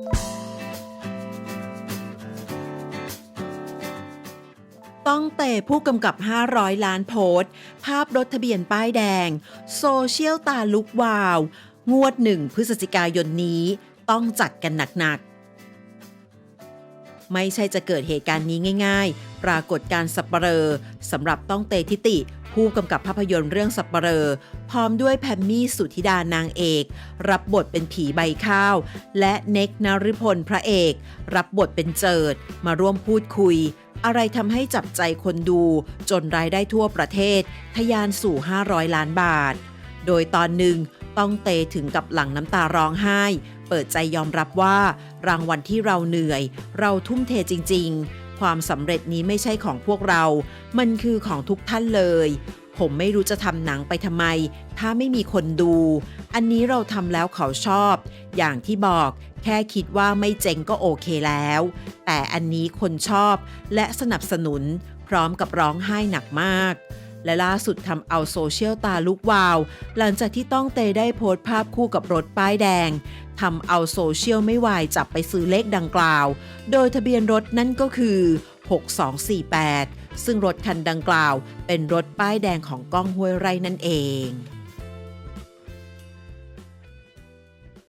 ต้องเตะผู้กำกับ 500 ล้านโพสต์ ภาพรถทะเบียนป้ายแดง โซเชียลตาลุกวาว งวดหนึ่งพฤศจิกายนนี้ ต้องจัดกันหนักๆ ไม่ใช่จะเกิดเหตุการณ์นี้ง่าย ๆ ปรากฏการสับเปลอสำหรับต้องเตทิติ ผู้กำกับภาพยนตร์เรื่องสับเปลอพร้อมด้วยแพมมี่สุธิดานางเอก รับบทเป็นผีใบข้าว และเน็กนริพลพระเอก รับบทเป็นเจิด มาร่วมพูดคุย อะไรทำให้จับใจคนดู จนรายได้ทั่วประเทศ ทะยานสู่ 500 ล้านบาท โดยตอนหนึ่งต้องเตถึงกับหลังน้ำตาร้องไห้ เปิดใจยอมรับว่า รางวัลที่เราเหนื่อย เราทุ่มเทจริง ๆ ความสำเร็จนี้ไม่ใช่ของพวกเรา มันคือของทุกท่านเลย ผมไม่รู้จะทำหนังไปทำไม ถ้าไม่มีคนดู อันนี้เราทำแล้วเขาชอบ อย่างที่บอกแค่คิดว่าไม่เจ๋งก็โอเคแล้ว แต่อันนี้คนชอบและสนับสนุน พร้อมกับร้องไห้หนักมาก และล่าสุดทำเอาโซเชียลตาลุกวาว หลังจากที่ต้องเตได้โพสต์ภาพคู่กับรถป้ายแดงทำเอาโซเชียลไม่วายจับไปซื้อเลขดังกล่าว โดยทะเบียนรถนั่นก็คือ 6248 ซึ่งรถคันดังกล่าว เป็นรถป้ายแดงของก้องห้วยไร่นั่นเอง